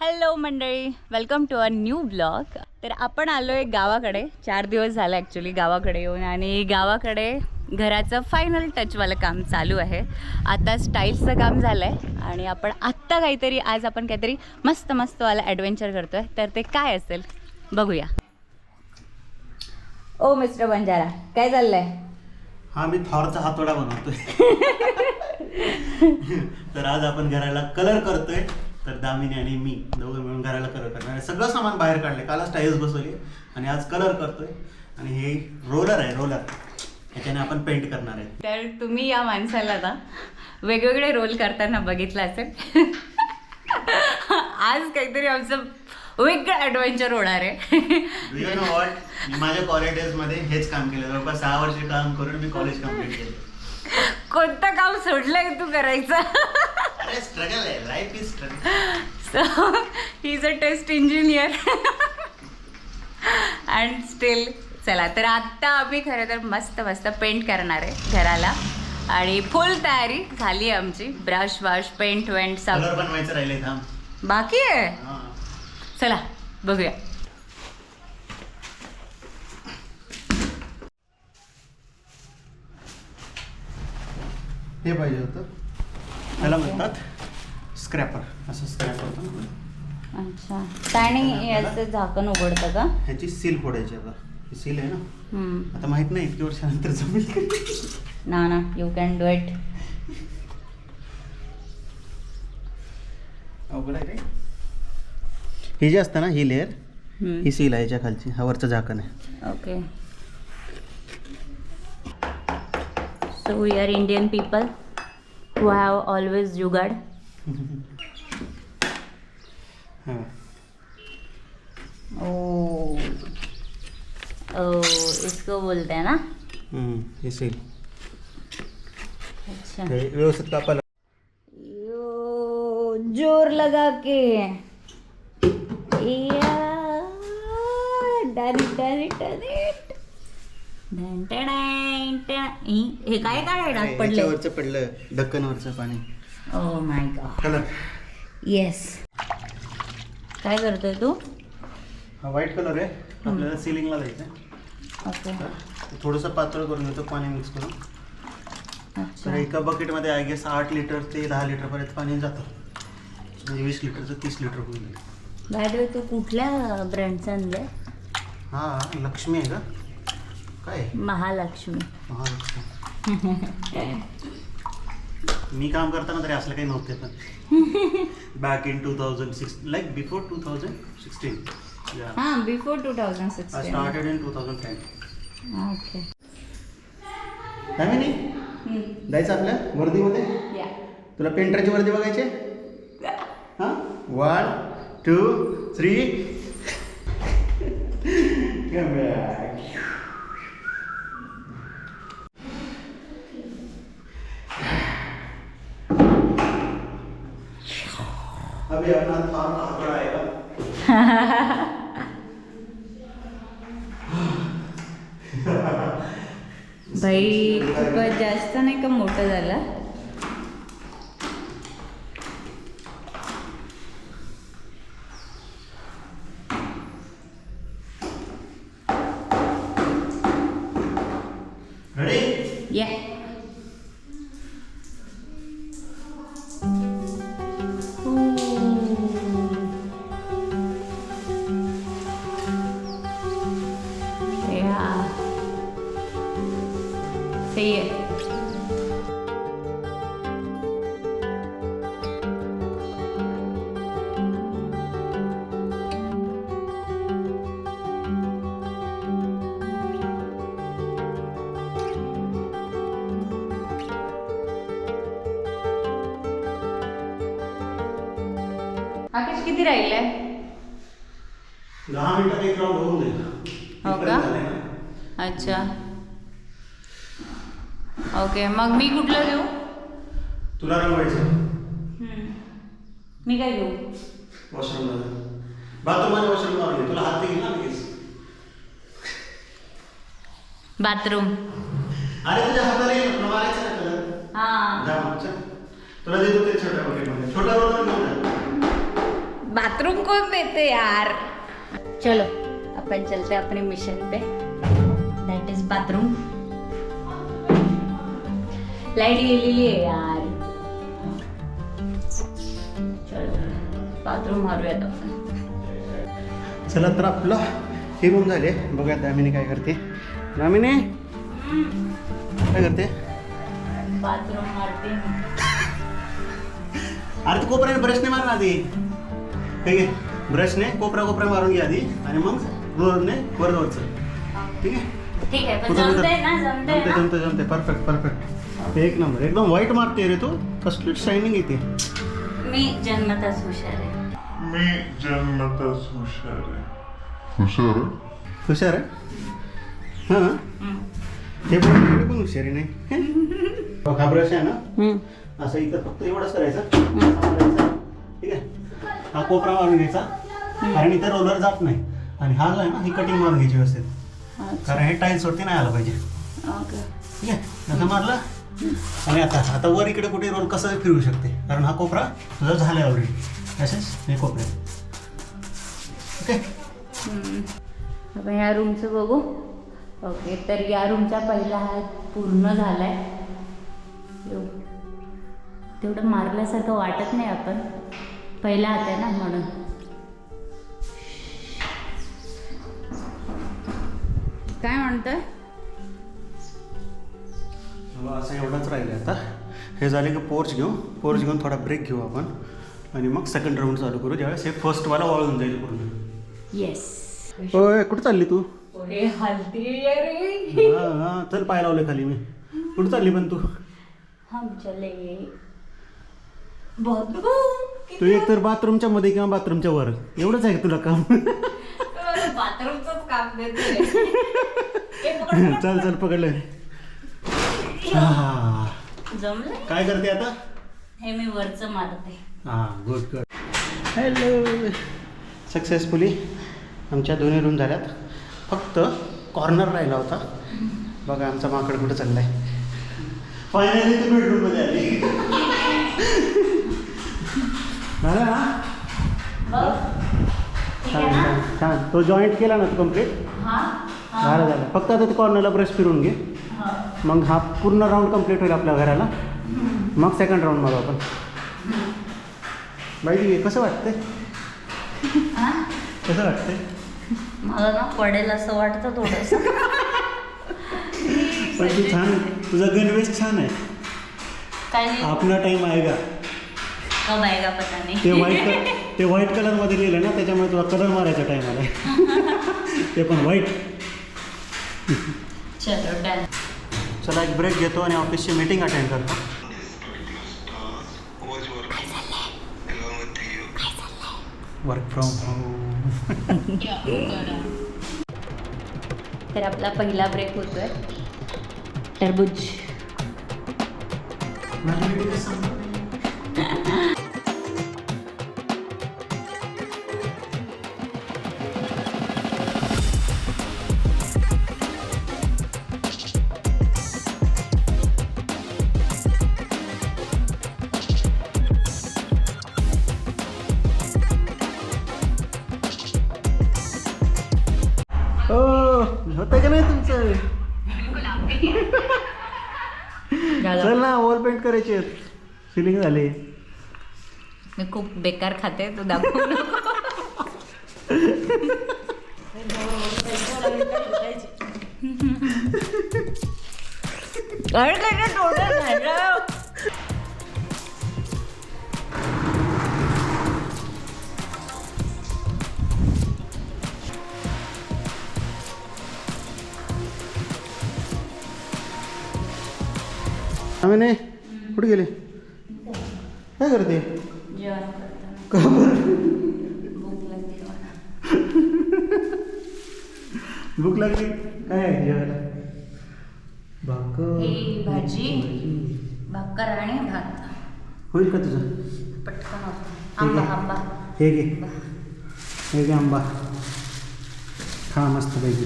Hello मंडळी. Welcome to a new vlog तर आपण आलो आहे गावाकडे. चार दिवस झाले ॲक्च्युली गावाकडे येऊन. आणि गावाकडे घराचं फायनल टचवालं काम चालू आहे. आता स्टाईल्सचं काम झालं आहे आणि आपण आत्ता काहीतरी आज आपण काहीतरी मस्त मस्तवालं ॲडव्हेंचर करतो आहे तर ते काय असेल बघूया. ओ मिस्टर बंजारा काय चाललंय? हा मी थॉरचा हातोडा बनवतोय. तर आज आपण घराला कलर करतोय. तर दामिनी आणि मी दोघं मिळून घराला कलर करणार. सगळं सामान बाहेर काढले कालच टाईल्स बसवली आणि आज कलर करतोय. आणि हे रोलर आहे रोलर ह्याच्याने आपण पेंट करणार आहे. तर तुम्ही या माणसाला ना वेगवेगळे रोल करताना बघितलं असेल. आज काहीतरी आमचं वेगळं ॲडव्हेंचर होणार आहे. यू नो वॉट मी माझ्या कॉलेजमध्ये हेच काम केलं. जवळपास सहा वर्ष काम करून मी कॉलेज कंप्लीट केलं. कोणतं काम सोडलंय तू करायचं? अरे स्ट्रगल आहे. Life is struggle so he is a test engineer and still चला तर आत्ता आम्ही खरं तर मस्त मस्त पेंट करणार आहे घराला. आणि फुल तयारी झाली आहे आमची. ब्रश वश पेंट वेंट सब. कलर बनवायचं राहिले थांब. बाकी आहे? हा. चला बघूया. हे पाहिजे होतं. त्याला म्हणतात स्क्रॅपर असं स्क्रॅप होतं अच्छा. त्याने याचं झाकण उघडतं का? ह्याची सील फोडायची आता. ही सील आहे ना. हम्म. आता माहीत नाही इतकी वर्षानंतर जमेल का? ना ना. यू कॅन डू इट अवघड आहे ही जी असतं ना ही लेअर ही सील आहे याच्या खालची. हा वरचं झाकण आहे. Okay so we are Indian people who have always jugaad हां ओ ओ इसको बोलते हैं ना? हम्म, ही सील अच्छा हे व्यवस्थित कापायला यो जोर लगा के। या done done done it done done done. हे काय काय डाग पडले याच्यावरचं पडलं ढक्कनवरचं पाणी. Oh my god colour. Yes काय करतोय तू? हा व्हाईट कलर आहे. आपल्याला सिलिंगला द्यायचं आहे. ओके थोडंसं पातळ करून घेतो पाणी मिक्स करून. तर एका बकेटमध्ये आय गेस आठ लिटर ते दहा लिटरपर्यंत पाणी जातं. म्हणजे वीस लिटरचं तीस लिटर होईल बाय तू कुठल्या ब्रँडचं आणलंय? हा लक्ष्मी आहे का? काय? महालक्ष्मी. महालक्ष्मी. मी काम करताना तरी असलं काही नव्हते पण. Back in two thousand six like before two thousand sixteen हां before two thousand I sixteen started in two thousand ten okay नाही जायचं आपल्या? वर्दीमध्ये? तुला पेंटरची वर्दी बघायची? हां वन टू थ्री ओके मग मी कुठलं घेऊ? तुला रंगवायचं. मी काय घेऊ? वॉशरूमला बाथरूम वॉशरूम मारून तुला हात घे ना लगेच. बाथरूम. अरे तुझ्या हाताला मारायचं ना हां. जा मग, चल. तुला देतो ते छोट्या बकेटमध्ये छोट्या बरोबर घेऊन जा. बाथरूम कौन देते यार? चलो अपन चलते अपने मिशन पे. दैट इज बाथरूम लाइट गेलेली आहे यार. चलो बाथरूम मारूयात आपण चला तर आपलं ही रूम झाली. बघूया दामिनी काय करते. दामिनी? काय करते? बाथरूम मारते. अरे तू कोपऱ्याने ब्रशने मार ना आधी. ठीक आहे ब्रशने कोपरा कोपरा मारून घ्या आधी. आणि मग रोलने वर वरचं ठीक आहे? ठीक आहे पण? जमतंय ना जमतंय जमते जमते परफेक्ट परफेक्ट एक नंबर. एकदम वाईट मारते रे तू. कसली शायनिंग येते मी जन्मताच हुशार आहे. मी जन्मतच हुशार आहे. हुशार आहे? हुशार आहे? हां. हे पण इकडे पण हुशारी नाही. हा? ब्रश आहे ना? असं इथं फक्त एवढंच करायचं. असा. ठीक आहे? हा कोपरा मारून घ्यायचा. कारण इथं रोलर जात नाही. आणि हा जो आहे ना ही कटिंग मारून घ्यायची व्यवस्थित. कारण हे टाईल्स वरती नाही आलं पाहिजे. ओके. ठीक आहे? असं मारलं? आणि आता आता वर इकडे कुठे रोल कसं फिरू शकते? कारण हा कोपरा तुझा झाला ऑलरेडी असेच हे कोपरे. ओके? आपण या रूमचं बघू. ओके तर या रूमचा पहिला हात पूर्ण झाला आहे तेवढं मारल्यासारखं वाटत नाही आपण. पहिला हात आहे ना म्हणून. काय म्हणतं असं एवढंच राहिलं आता. हे झाले की पोर्च घेऊ. पोर्च घेऊन थोडा ब्रेक घेऊ आपण. आणि मग सेकंड राऊंड चालू करू. ज्यावेळेस हे फर्स्टवाला वाळून जाईल पूर्ण. येस होय कुठं चालली तू? हां हां चल पाय लावले खाली मी. कुठं चालली पण तू? हम चले बहुत तू एक तर बाथरूमच्या मध्ये किंवा बाथरूमच्या वर. एवढंच आहे का तुला काम? बाथरूमच काम देते. चल चल पकडलं. हां. जमलं? काय करते आता? हे मी वरचं मारते. हां गुड गुड हॅलो सक्सेसफुली आमच्या दोन्ही रूम झाल्यात. फक्त कॉर्नर राहिला होता. बघा आमचा माकड कुठं चाललाय. फायनली तू बेडरूममध्ये आली. झालं ना छान छान छान तो जॉईंट केला ना तू कंप्लीट झालं झालं. फक्त आता ते कॉर्नरला ब्रश फिरून घे. मग हा पूर्ण राऊंड कंप्लीट होईल आपल्या घराला. मग सेकंड राऊंड मारू आपण. बाई कसं वाटतंय? कसं वाटतंय? मला ना पडेल असं वाटतं थोडस. पण तू छान तुझा गणवेश छान आहे. काय आपला टाइम आहे का? कब आएगा पता ते नाही व्हाईट ते व्हाईट कलरमध्ये लिहिलं ना त्याच्यामुळे तुला कलर मारायचा टाइम आला ते पण व्हाईट चलो डन चला एक ब्रेक घेतो आणि ऑफिसची मीटिंग अटेंड करतो. वर्क फ्रॉम होम तर आपला पहिला ब्रेक होतोय. टरबूज. करायचे? सिलिंग झाले. मी खूप बेकार खाते तू दाखवू? आम्ही नाही कुठे गेले. काय करते? का? भूक लागली. काय आहे जेवायला? भाकर. भाजी. भाकर आणि भात. होईल का तुझं? पटकन आंबा आंबा. हे घे. हे घे आंबा. खा मस्त पैकी.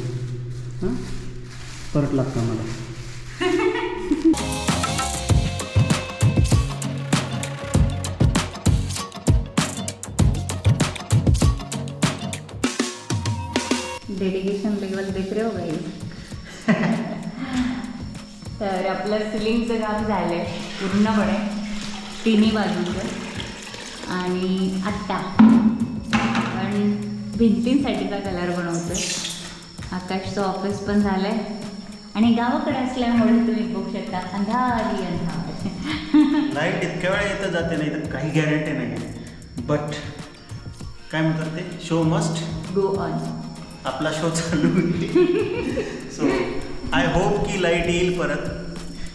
हां? परत लागतं मला डेडिकेशन लेवल देख रहे हो भाई? तर आपलं सिलिंगचं काम झालं आहे पूर्णपणे तिन्ही बाजूंचं. आणि आत्ता. पण भिंतींसाठी का कलर बनवतोय? आकाशचं ऑफिस पण झालं आहे आणि गावाकडे असल्यामुळे तुम्ही बघू शकता अंधारी अंधार. लाइट इतक्या वेळा येतं जाते नाही तर काही गॅरंटी नाही बट काय म्हणतात ते? शो मस्ट गो ऑन आपला शो चालू होईल. सो आय होप की लाइट येईल परत.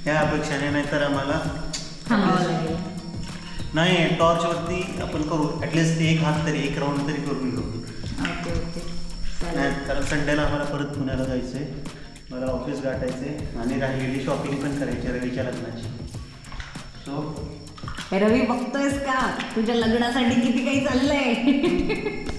या अपेक्षाने नाहीतर आम्हाला नाही टॉर्चवरती आपण करू. ॲटलिस्ट एक हात तरी एक राऊंड तरी करून घेऊ. नाही कारण संडेला आम्हाला परत पुण्याला जायचं आहे मला ऑफिस गाठायचं आणि राहिलेली शॉपिंग पण करायची रवीच्या लग्नाची. सो रवी बघतोयस का? तुझ्या लग्नासाठी किती काही चाललंय.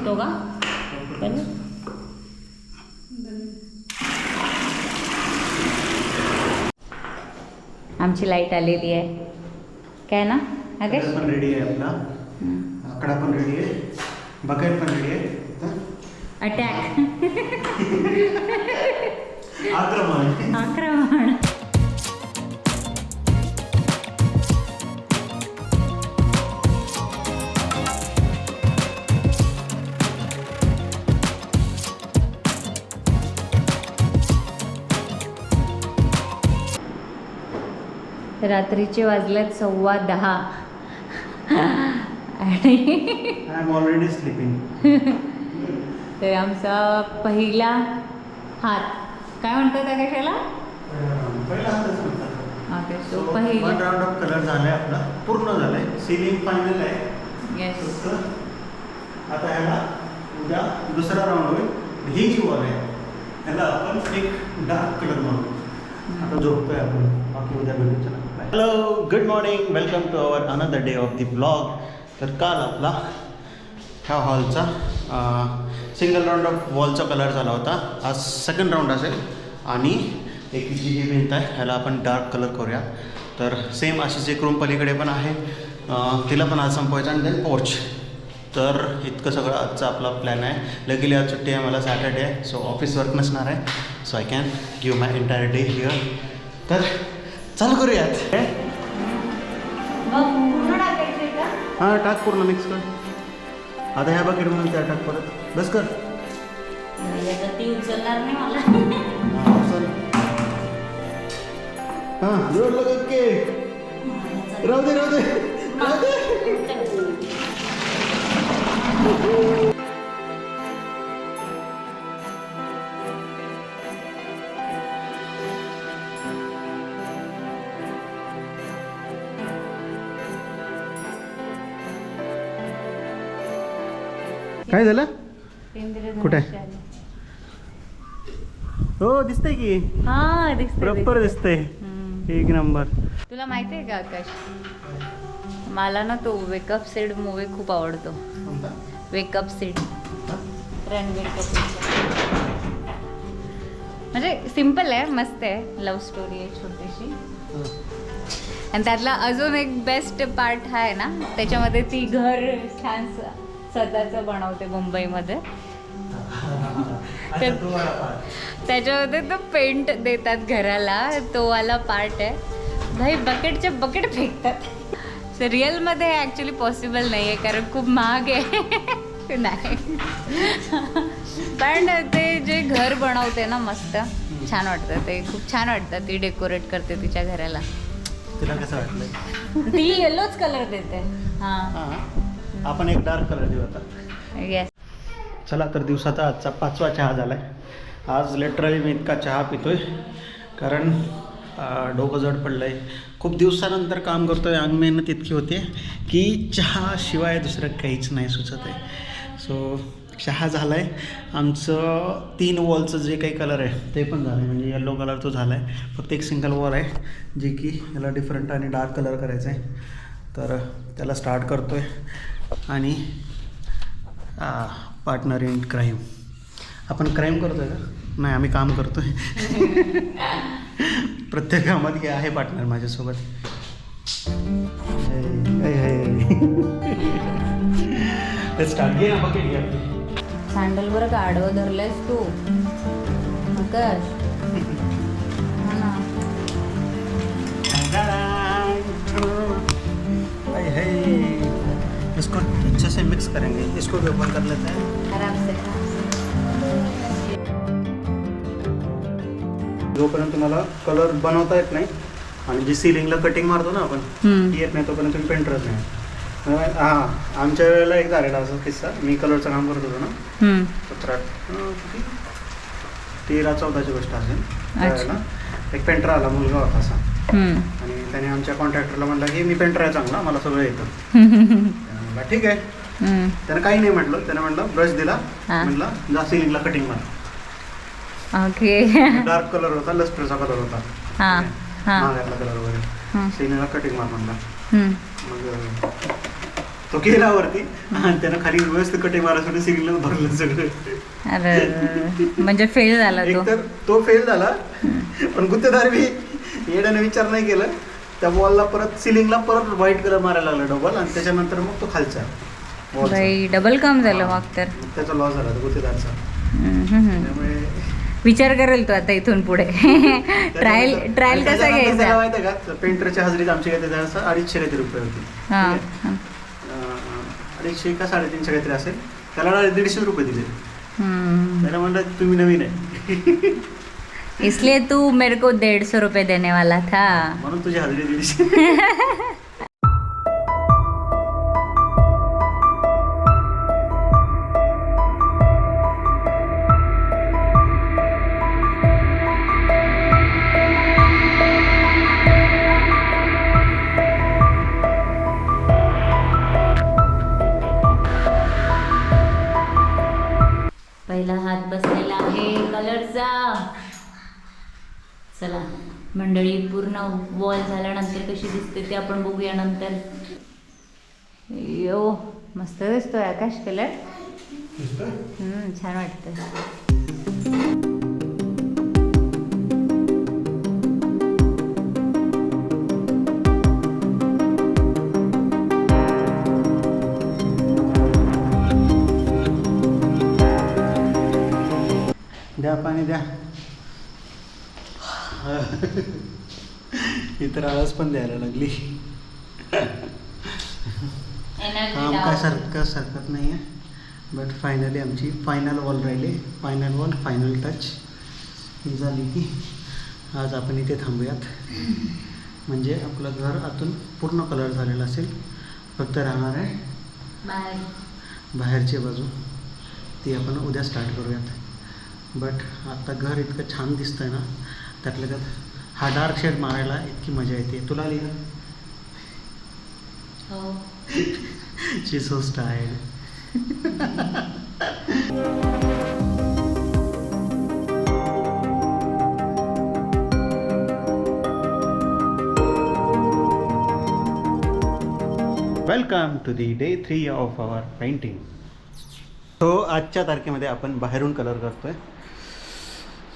होतो का. आमची लाइट आलेली आहे. काय ना आकाश पण रेडी आहे आपला. आकडा पण रेडी आहे. बकेट पण रेडी आहे. अटॅक आक्रमण. आक्रमण. रात्रीचे वाजलेत सव्वा दहा. आणि ऑलरेडी स्लिपिंग तर आमचा पहिला हात. काय म्हणतात त्या कशाला ओके सो पहिला राऊंड ऑफ कलर झालाय आपला. पूर्ण झालाय. सिलिंग फायनल आहे. येस आता ह्याला उद्या दुसरा राऊंड होईल. ही जी वॉल आहे. ह्याला आपण एक डार्क कलर मारू आता झोपतोय आपण. बाकी उद्या भेटू hello good morning welcome to our another day of the vlog तर काल आपला ह्या हॉलचा सिंगल राऊंड ऑफ वॉलचा कलर झाला होता आज सेकंड राऊंड असेल आणि एक जी ही भिंत आहे ह्याला आपण डार्क कलर करूया तर सेम अशीच एक रूम पलीकडे पण आहे. Uh, तिला पण आज संपवायचं आणि देन पोर्च तर इतकं सगळं आजचा आपला प्लॅन आहे. लगेली आज सुट्टी आहे मला सॅटर्डे आहे. सो ऑफिस वर्क नसणार आहे. So I can give my entire day here तर चालू करूयात. हां टाक पूर्ण मिक्स कर. आता ह्या बकेटमधून त्या टाक परत. बस कर. हां चल हां जोड लग के राहू दे राहू दे. राहू दे. काय झालं? कुठे? हो दिसतंय की. हा दिसते प्रॉपर दिसतंय. एक नंबर. तुला माहिती आहे का आकाश? मला ना तो वेकअप सीड मूवी खूप आवडतो. वेकअप सीड म्हणजे सिंपल आहे मस्त आहे. लव्ह स्टोरी आहे छोटीशी. आणि त्यातला अजून एक बेस्ट पार्ट हा आहे ना त्याच्यामध्ये ती घर छान स्वतःचं बनवते मुंबईमध्ये. त्याच्यामध्ये तो पेंट देतात घराला तो वाला पार्ट आहे. भाई बकेटचे बकेट फेकतात. रिअलमध्ये ॲक्च्युली पॉसिबल नाही आहे कारण खूप महाग आहे. नाही. पण ते जे घर बनवते ना मस्त. छान वाटतं ते. खूप छान वाटतं. ती डेकोरेट करते तिच्या घराला. तुला कसं वाटलं ती येलोच कलर देते. हां. हां. आपण एक डार्क कलर देऊ आता. येस चला तर दिवसाचा आजचा पाचवा चहा झाला आहे आज लिटरली मी इतका चहा पितोय कारण डोकं जड पडलं आहे खूप दिवसानंतर काम करतो आहे अंग मेहनत इतकी होते की चहाशिवाय दुसरं काहीच नाही सुचत आहे. सो चहा झाला आहे आमचं तीन वॉलचं जे काही कलर आहे ते पण झालं आहे म्हणजे येलो कलर तो झाला आहे फक्त एक सिंगल वॉल आहे जे की याला डिफरंट आणि डार्क कलर करायचा आहे तर त्याला स्टार्ट करतो आहे आणि पार्टनर इन क्राईम आपण क्राईम करतोय का? नाही आम्ही काम करतोय. प्रत्येक कामात हे आहे पार्टनर माझ्यासोबत. सँडल बरं का आडवं धरलंयस तू. ना. हाय, हाय. अच्छे से मिक्स करेंगे इसको भी ओपन कर लेते हैं आराम से जोपर्यंत तुम्हाला कलर बनवता येत नाही आणि जी सिलिंगला कटिंग मारतो ना आपण. ती येत नाही तोपर्यंत तुम्ही पेंट करत नाही हां आमच्या वेळेला एक झालेला असा किस्सा मी कलरचं काम करत होतो ना. सतरा? तेरा चौदाची गोष्ट असेल त्यावेळेला एक पेंटर आला मुलगा होता असा. आणि त्याने आमच्या कॉन्ट्रॅक्टरला म्हणला की मी पेंटर आहे चांगला मला सगळं येतं ठीक आहे. त्यानं काही नाही म्हटलं. त्याने म्हटलं ब्रश दिला. हा. म्हटलं जा सिलिंगला कटिंग मार. ओके. डार्क कलर होता लस्टरचा कलर होता. हा हा महागातला कलर वगैरे. हम्म. सिलिंगला कटिंग मार म्हणला. हम्म. मग अं, तो गेला वरती. आणि त्यानं खाली व्यवस्थित कटिंग मारायसाठी सिलिंगला भरलं सगळं. अरे म्हणजे फेल झाला तो. एक तर तो फेल झाला. पण गुत्तेदार मी येण्याने विचार नाही केलं. त्या वॉलला परत सिलिंगला परत व्हाईट कलर मारायला लागला डबल आणि त्याच्यानंतर मग तो खालचा. बाई डबल काम झालं मग तर. त्याचा लॉस झाला तो गुत्तेदारचा. त्यामुळे विचार करेल तो आता इथून पुढे. ट्रायल ट्रायल कसा घ्यायचा? माहिती का? पेंटरच्या हजेरीत आमची काहीतरी त्यावेळेस अडीचशे काहीतरी रुपये होती. अडीचशे का साडेतीनशे काहीतरी असेल. त्याला दीडशे रुपये दिले. त्याला म्हणलं तुम्ही नवीन आहे. इसलिए तू मेरे को डेढ़ सौ रुपये देने वाला था. म्हणून तुझी हजेरी दीडशे. चला मंडळी पूर्ण वॉल झाल्यानंतर कशी दिसते ते आपण बघूया नंतर. यो मस्त दिसतोय आकाश कलर हम्म, छान वाटतं द्या पाणी द्या. इतर आळस पण द्यायला लागली. काम काय सारखं सरकत नाही आहे बट फायनली आमची फायनल वॉल राहिली. फायनल वॉल फायनल टच ही झाली की आज आपण इथे थांबूयात. म्हणजे आपलं घर आतून पूर्ण कलर झालेलं असेल. फक्त राहणार आहे बाहेर. बाहेरची बाजू. ती आपण उद्या स्टार्ट करूयात. बट आता घर इतकं छान दिसतंय ना त्यातल्या त्यात हा डार्क शेड मारायला इतकी मजा येते. तुला आली शी so style welcome to the day three of our painting तो आजच्या तारखेमध्ये आपण बाहेरून कलर करतोय.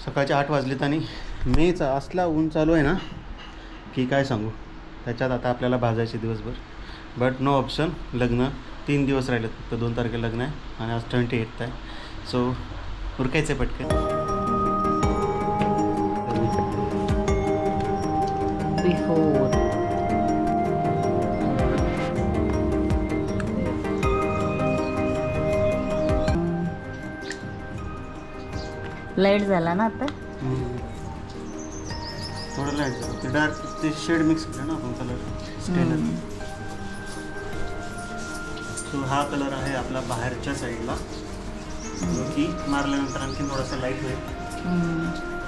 सकाळचे आठ वाजलेत आणि मेचा असला ऊन चालू आहे ना की काय सांगू? त्याच्यात आता आपल्याला भाजायचे दिवसभर. बट नो ऑप्शन लग्न. तीन दिवस राहिलेत फक्त दोन तारखेला लग्न आहे आणि आज ट्वेंटी एट आहे. सो उरकायचं आहे पटकन. बिफोर लाइट झाला ना आता? थोडं लाइट झालं ते डार्क ते शेड मिक्स केलं ना आपण कलर स्टेनर सो हा कलर आहे आपला बाहेरच्या साईडला जो की मारल्यानंतर आणखी थोडासा लाइट होईल.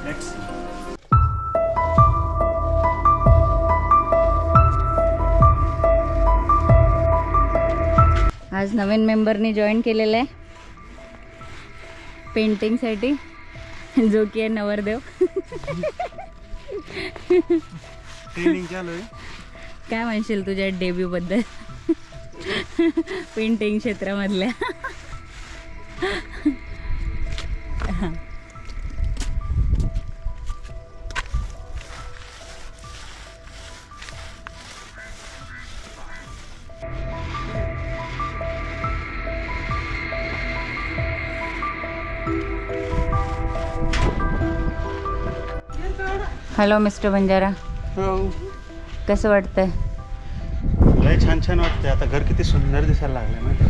लेट्स आज नवीन मेंबरनी जॉईन केलेलं आहे. पेंटिंगसाठी जो की आहे नवरदेव. ट्रेनिंग चालू आहे. काय म्हणशील तुझ्या डेब्यू बद्दल? पेंटिंग क्षेत्रामधल्या. हॅलो मिस्टर बंजारा कसं वाटतंय? लय छान छान वाटतंय. आता घर किती सुंदर दिसायला लागलंय माहिती.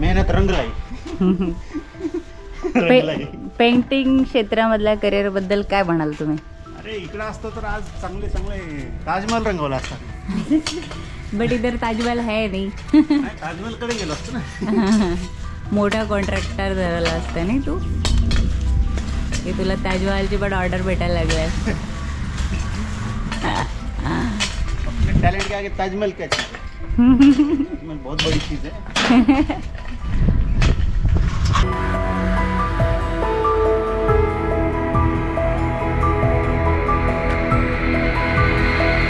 मेहनत रंगलाई. पेंटिंग क्षेत्रामधल्या करिअरबद्दल काय म्हणाल तुम्ही? अरे इकडं असतं तर आज चांगले चांगले ताजमहल रंगवला असता. बट इधर ताजमहल है नाही. नाही, ताजमहलकडे गेलो असतो ना. मोठा कॉन्ट्रॅक्टर झालेला असतं नाही तू? की तुला ताजमहलची पण ऑर्डर भेटायला लागली आहे? काय? ताजमहल काय बहुत बड़ी चीज आहे.